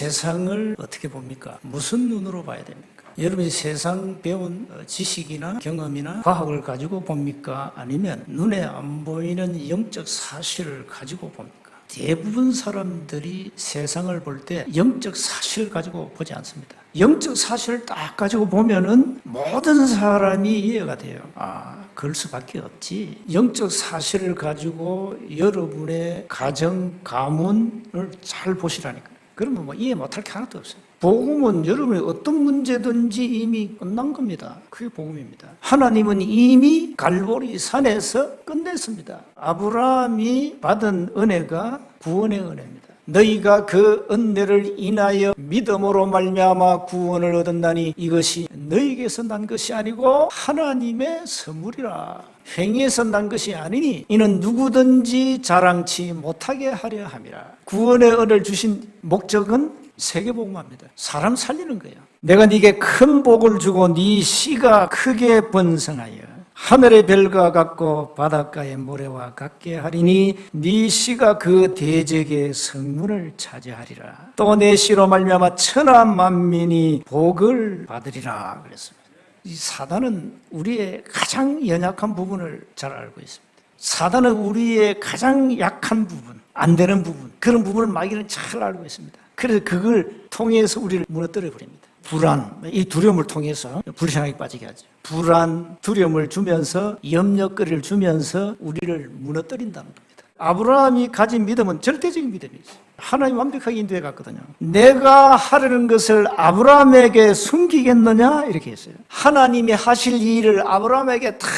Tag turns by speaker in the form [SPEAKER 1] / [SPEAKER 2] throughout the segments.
[SPEAKER 1] 세상을 어떻게 봅니까? 무슨 눈으로 봐야 됩니까? 여러분이 세상 배운 어, 지식이나 경험이나 과학을 가지고 봅니까? 아니면 눈에 안 보이는 영적 사실을 가지고 봅니까? 대부분 사람들이 세상을 볼 때 영적 사실을 가지고 보지 않습니다. 영적 사실을 딱 가지고 보면은 모든 사람이 이해가 돼요. 아, 그럴 수밖에 없지. 영적 사실을 가지고 여러분의 가정, 가문을 잘 보시라니까. 그러면 뭐 이해 못할 게 하나도 없어요. 복음은 여러분의 어떤 문제든지 이미 끝난 겁니다. 그게 복음입니다. 하나님은 이미 갈보리 산에서 끝냈습니다. 아브라함이 받은 은혜가 구원의 은혜입니다. 너희가 그 은혜를 인하여 믿음으로 말미암아 구원을 얻었나니 이것이 너희에게서 난 것이 아니고 하나님의 선물이라. 행위에서 난 것이 아니니 이는 누구든지 자랑치 못하게 하려 함이라. 구원의 은혜를 주신 목적은 세계복음합니다. 사람 살리는 거예요. 내가 네게 큰 복을 주고 네 씨가 크게 번성하여 하늘의 별과 같고 바닷가의 모래와 같게 하리니 네 씨가 그 대적의 성문을 차지하리라. 또 내 씨로 말미암아 천하 만민이 복을 받으리라 그랬습니다. 이 사단은 우리의 가장 연약한 부분을 잘 알고 있습니다. 사단은 우리의 가장 약한 부분, 안 되는 부분, 그런 부분을 마귀는 잘 알고 있습니다. 그래서 그걸 통해서 우리를 무너뜨려 버립니다. 불안, 이 두려움을 통해서 불신앙에 빠지게 하죠. 불안, 두려움을 주면서 염려거리를 주면서 우리를 무너뜨린다는 겁니다. 아브라함이 가진 믿음은 절대적인 믿음이죠. 하나님 완벽하게 인도해 갔거든요. 내가 하려는 것을 아브라함에게 숨기겠느냐? 이렇게 했어요. 하나님이 하실 일을 아브라함에게 다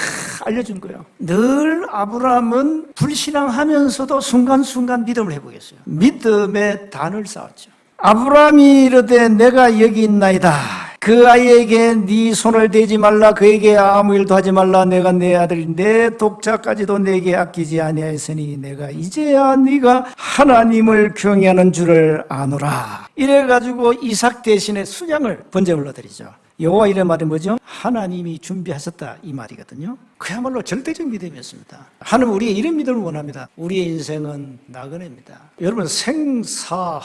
[SPEAKER 1] 알려준 거예요. 늘 아브라함은 불신앙하면서도 순간순간 믿음을 해보겠어요. 믿음의 단을 쌓았죠. 아브라함이 이르되 내가 여기 있나이다. 그 아이에게 네 손을 대지 말라. 그에게 아무 일도 하지 말라. 내가 내 아들 내 독자까지도 내게 아끼지 아니하였으니 내가 이제야 네가 하나님을 경외하는 줄을 아노라. 이래 가지고 이삭 대신에 순양을 번제물로 드리죠 여호와 이런 말이 뭐죠? 하나님이 준비하셨다 이 말이거든요. 그야말로 절대적 믿음이었습니다. 하나님 우리의 이런 믿음을 원합니다. 우리의 인생은 나그네입니다. 여러분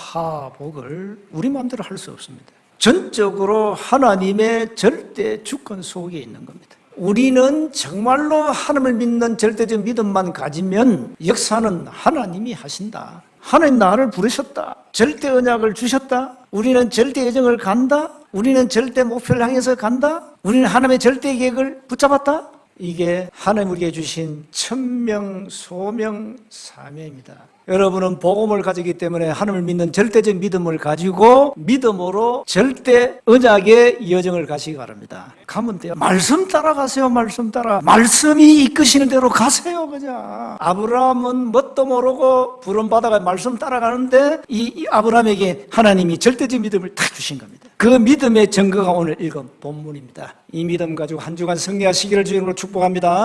[SPEAKER 1] 생사하복을 우리 마음대로 할 수 없습니다. 전적으로 하나님의 절대 주권 속에 있는 겁니다. 우리는 정말로 하나님을 믿는 절대적 믿음만 가지면 역사는 하나님이 하신다. 하나님 나를 부르셨다. 절대 언약을 주셨다. 우리는 절대 여정을 간다. 우리는 절대 목표를 향해서 간다. 우리는 하나님의 절대 계획을 붙잡았다. 이게 하나님 우리에게 주신 천명, 소명, 사명입니다. 여러분은 복음을 가지기 때문에 하나님을 믿는 절대적 믿음을 가지고 믿음으로 절대 언약의 여정을 가시기 바랍니다. 가면 돼요. 말씀 따라가세요. 말씀 따라. 말씀이 이끄시는 대로 가세요. 그냥. 아브라함은 뭣도 모르고 부름 받아가 말씀 따라가는데 이, 이 아브라함에게 하나님이 절대적 믿음을 탁 주신 겁니다. 그 믿음의 증거가 오늘 읽은 본문입니다. 이 믿음 가지고 한 주간 승리하시기를 주님으로 축복합니다.